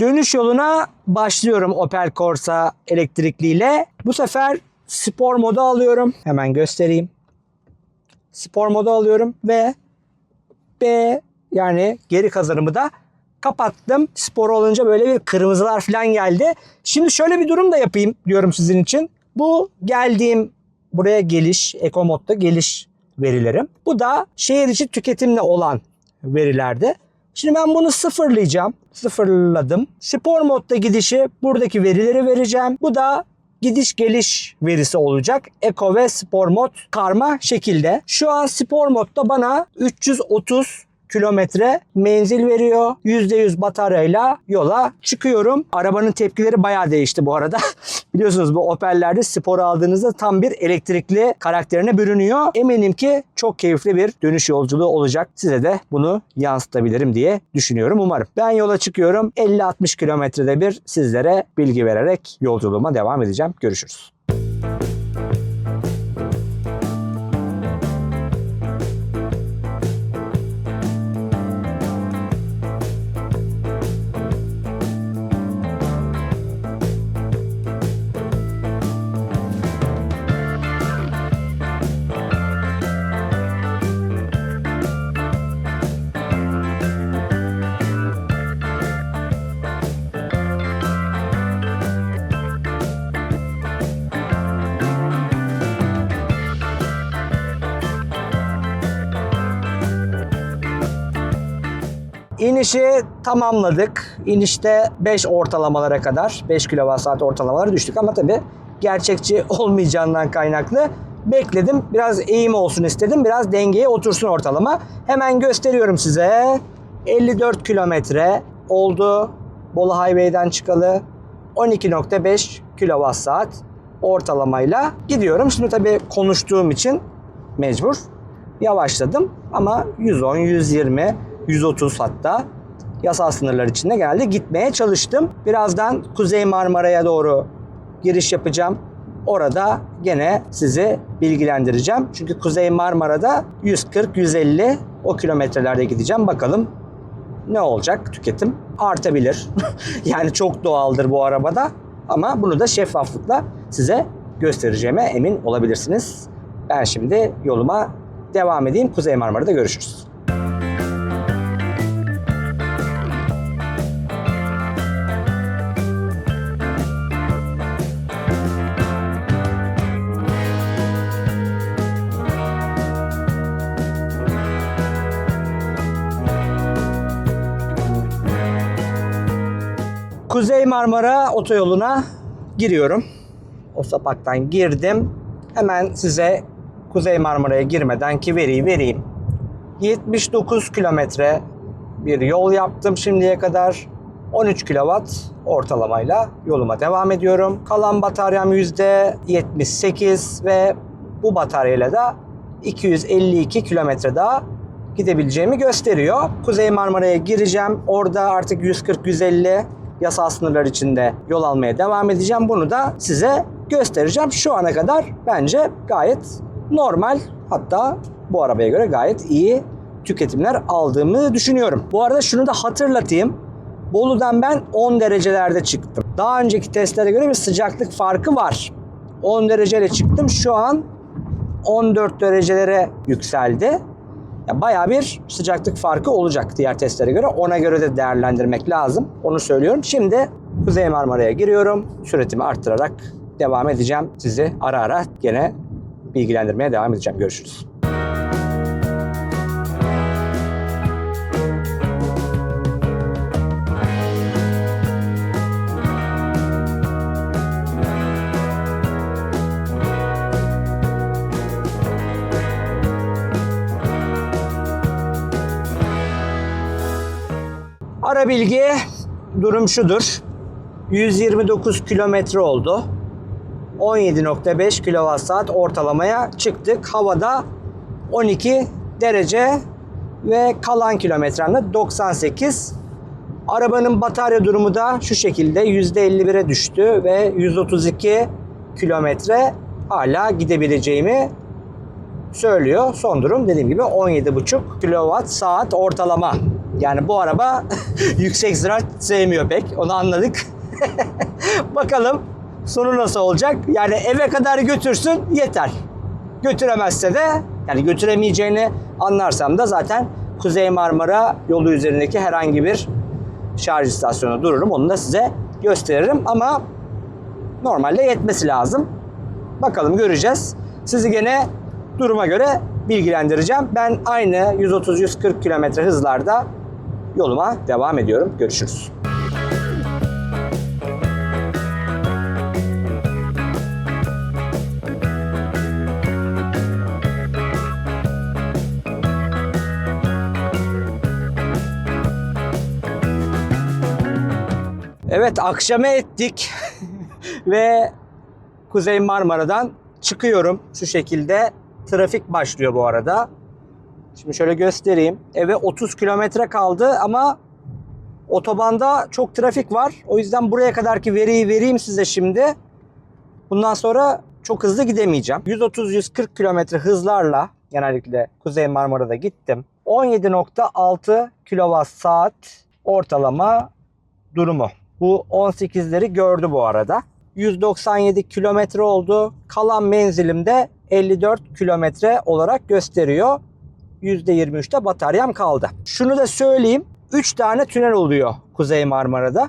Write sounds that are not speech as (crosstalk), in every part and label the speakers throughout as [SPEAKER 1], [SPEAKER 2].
[SPEAKER 1] Dönüş yoluna başlıyorum Opel Corsa elektrikliyle. Bu sefer spor modu alıyorum. Hemen göstereyim. Spor modu alıyorum ve B yani geri kazanımı da kapattım. Spor olunca böyle bir kırmızılar falan geldi. Şimdi şöyle bir durum da yapayım diyorum sizin için. Bu geldiğim buraya geliş, Eco Mode'da geliş verilerim. Bu da şehir içi tüketimle olan verilerde. Şimdi ben bunu sıfırlayacağım. Sıfırladım. Spor modda gidişi buradaki verileri vereceğim. Bu da gidiş geliş verisi olacak. Eco ve spor mod karma şekilde. Şu an spor modda bana 330 kilometre menzil veriyor. %100 bataryayla yola çıkıyorum. Arabanın tepkileri bayağı değişti bu arada. (laughs) Biliyorsunuz bu Opel'lerde spor aldığınızda tam bir elektrikli karakterine bürünüyor. Eminim ki çok keyifli bir dönüş yolculuğu olacak. Size de bunu yansıtabilirim diye düşünüyorum umarım. Ben yola çıkıyorum. 50-60 kilometrede bir sizlere bilgi vererek yolculuğuma devam edeceğim. Görüşürüz. İnişi tamamladık. İnişte 5 ortalamalara kadar, 5 kWh ortalamalara düştük ama tabii gerçekçi (laughs) olmayacağından kaynaklı bekledim. Biraz eğim olsun istedim. Biraz dengeye otursun ortalama. Hemen gösteriyorum size. 54 kilometre oldu. Bolu Highway'den çıkalı 12.5 kWh ortalamayla gidiyorum. Şimdi tabii konuştuğum için mecbur yavaşladım ama 110, 120, 130 hatta yasal sınırlar içinde geldi. Gitmeye çalıştım. Birazdan Kuzey Marmara'ya doğru giriş yapacağım. Orada gene sizi bilgilendireceğim. Çünkü Kuzey Marmara'da 140-150 o kilometrelerde gideceğim. Bakalım ne olacak tüketim? Artabilir. (laughs) yani çok doğaldır bu arabada. Ama bunu da şeffaflıkla size göstereceğime emin olabilirsiniz. Ben şimdi yoluma devam edeyim. Kuzey Marmara'da görüşürüz. Kuzey Marmara otoyoluna giriyorum. O sapaktan girdim. Hemen size Kuzey Marmara'ya girmeden ki veriyi vereyim. 79 kilometre bir yol yaptım şimdiye kadar. 13 kW ortalamayla yoluma devam ediyorum. Kalan bataryam %78 ve bu bataryayla da 252 kilometre daha gidebileceğimi gösteriyor. Kuzey Marmara'ya gireceğim. Orada artık 140-150 yasal sınırlar içinde yol almaya devam edeceğim. Bunu da size göstereceğim. Şu ana kadar bence gayet normal hatta bu arabaya göre gayet iyi tüketimler aldığımı düşünüyorum. Bu arada şunu da hatırlatayım. Bolu'dan ben 10 derecelerde çıktım. Daha önceki testlere göre bir sıcaklık farkı var. 10 dereceyle çıktım. Şu an 14 derecelere yükseldi. Ya bayağı bir sıcaklık farkı olacak diğer testlere göre. Ona göre de değerlendirmek lazım. Onu söylüyorum. Şimdi Kuzey Marmara'ya giriyorum. Süratimi arttırarak devam edeceğim. Sizi ara ara gene bilgilendirmeye devam edeceğim. Görüşürüz. Bilgi durum şudur. 129 kilometre oldu. 17.5 kWh ortalamaya çıktık. Havada 12 derece ve kalan kilometremde 98. Arabanın batarya durumu da şu şekilde %51'e düştü ve 132 kilometre hala gidebileceğimi söylüyor. Son durum dediğim gibi 17,5 kWh ortalama Yani bu araba (laughs) yüksek sürat sevmiyor pek. Onu anladık. (laughs) Bakalım sonu nasıl olacak? Yani eve kadar götürsün yeter. Götüremezse de yani götüremeyeceğini anlarsam da zaten Kuzey Marmara yolu üzerindeki herhangi bir şarj istasyonu dururum. Onu da size gösteririm ama normalde yetmesi lazım. Bakalım göreceğiz. Sizi gene duruma göre bilgilendireceğim. Ben aynı 130-140 km hızlarda yoluma devam ediyorum. Görüşürüz. Evet akşama ettik (laughs) ve Kuzey Marmara'dan çıkıyorum şu şekilde. Trafik başlıyor bu arada. Şimdi şöyle göstereyim. Eve 30 kilometre kaldı ama otobanda çok trafik var. O yüzden buraya kadarki veriyi vereyim size şimdi. Bundan sonra çok hızlı gidemeyeceğim. 130-140 kilometre hızlarla genellikle Kuzey Marmara'da gittim. 17.6 kWh saat ortalama durumu. Bu 18'leri gördü bu arada. 197 kilometre oldu. Kalan menzilim de 54 kilometre olarak gösteriyor. %23'te bataryam kaldı. Şunu da söyleyeyim. 3 tane tünel oluyor Kuzey Marmara'da.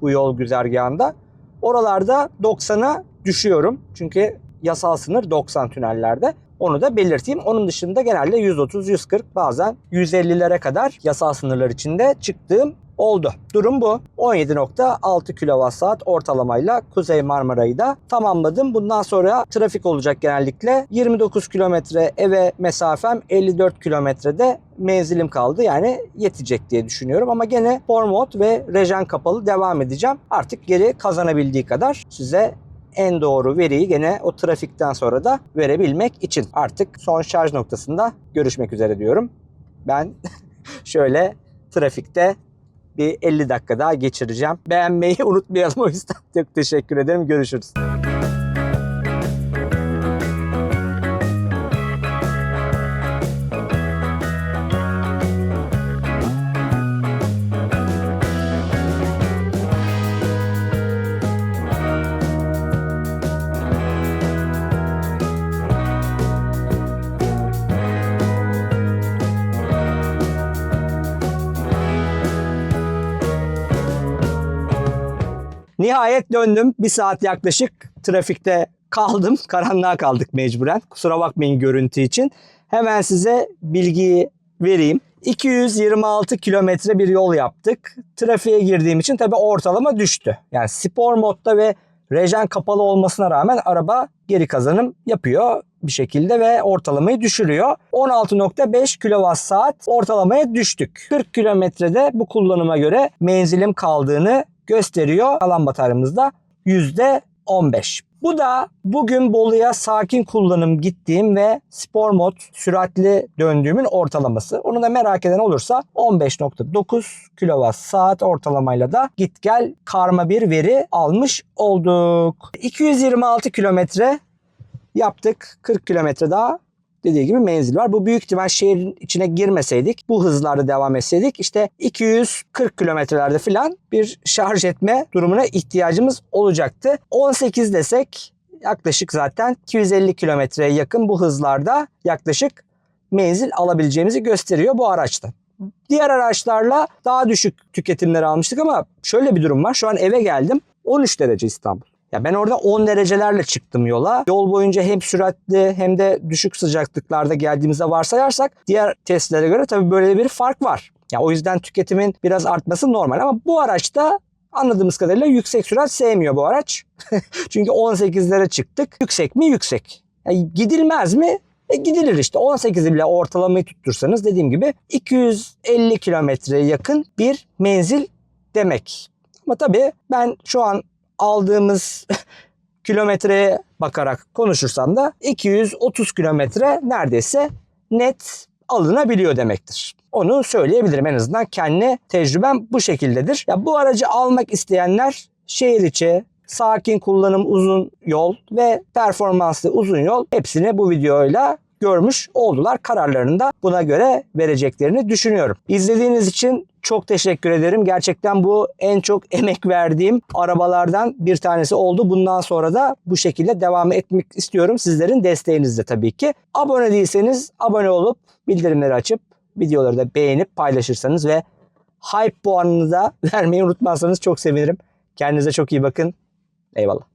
[SPEAKER 1] Bu yol güzergahında. Oralarda 90'a düşüyorum. Çünkü yasal sınır 90 tünellerde. Onu da belirteyim. Onun dışında genelde 130, 140 bazen 150'lere kadar yasal sınırlar içinde çıktığım oldu. Durum bu. 17.6 kWh ortalamayla Kuzey Marmara'yı da tamamladım. Bundan sonra trafik olacak genellikle. 29 kilometre eve mesafem 54 kilometrede menzilim kaldı. Yani yetecek diye düşünüyorum ama gene for mode ve rejen kapalı devam edeceğim. Artık geri kazanabildiği kadar size en doğru veriyi gene o trafikten sonra da verebilmek için artık son şarj noktasında görüşmek üzere diyorum. Ben (laughs) şöyle trafikte bir 50 dakika daha geçireceğim. Beğenmeyi (laughs) unutmayalım o yüzden. Çok teşekkür ederim. Görüşürüz. Nihayet döndüm. Bir saat yaklaşık trafikte kaldım. (laughs) Karanlığa kaldık mecburen. Kusura bakmayın görüntü için. Hemen size bilgiyi vereyim. 226 kilometre bir yol yaptık. Trafiğe girdiğim için tabii ortalama düştü. Yani spor modda ve rejen kapalı olmasına rağmen araba geri kazanım yapıyor bir şekilde ve ortalamayı düşürüyor. 16.5 kWh saat ortalamaya düştük. 40 kilometrede bu kullanıma göre menzilim kaldığını gösteriyor. Kalan bataryamızda %15. Bu da bugün Bolu'ya sakin kullanım gittiğim ve spor mod süratli döndüğümün ortalaması. Onu da merak eden olursa 15.9 kWh saat ortalamayla da git gel karma bir veri almış olduk. 226 kilometre yaptık. 40 kilometre daha dediği gibi menzil var. Bu büyük ihtimal şehrin içine girmeseydik, bu hızlarda devam etseydik işte 240 kilometrelerde falan bir şarj etme durumuna ihtiyacımız olacaktı. 18 desek yaklaşık zaten 250 kilometreye yakın bu hızlarda yaklaşık menzil alabileceğimizi gösteriyor bu araçta. Diğer araçlarla daha düşük tüketimleri almıştık ama şöyle bir durum var. Şu an eve geldim. 13 derece İstanbul. Ya ben orada 10 derecelerle çıktım yola. Yol boyunca hem süratli hem de düşük sıcaklıklarda geldiğimizde varsayarsak diğer testlere göre tabii böyle bir fark var. Ya o yüzden tüketimin biraz artması normal ama bu araçta anladığımız kadarıyla yüksek sürat sevmiyor bu araç. (laughs) Çünkü 18'lere çıktık. Yüksek mi? Yüksek. Ya gidilmez mi? E gidilir işte 18'i bile ortalamayı tuttursanız dediğim gibi 250 kilometreye yakın bir menzil demek. Ama tabii ben şu an aldığımız (laughs) kilometreye bakarak konuşursam da 230 kilometre neredeyse net alınabiliyor demektir. Onu söyleyebilirim en azından kendi tecrübem bu şekildedir. Ya bu aracı almak isteyenler şehir içi sakin kullanım uzun yol ve performanslı uzun yol hepsini bu videoyla görmüş oldular. Kararlarını da buna göre vereceklerini düşünüyorum. İzlediğiniz için çok teşekkür ederim. Gerçekten bu en çok (laughs) emek verdiğim arabalardan bir tanesi oldu. Bundan sonra da bu şekilde devam etmek istiyorum. Sizlerin desteğinizle tabii ki. Abone değilseniz abone olup bildirimleri açıp videoları da beğenip paylaşırsanız ve hype puanını da (laughs) vermeyi unutmazsanız çok sevinirim. Kendinize çok iyi bakın. Eyvallah.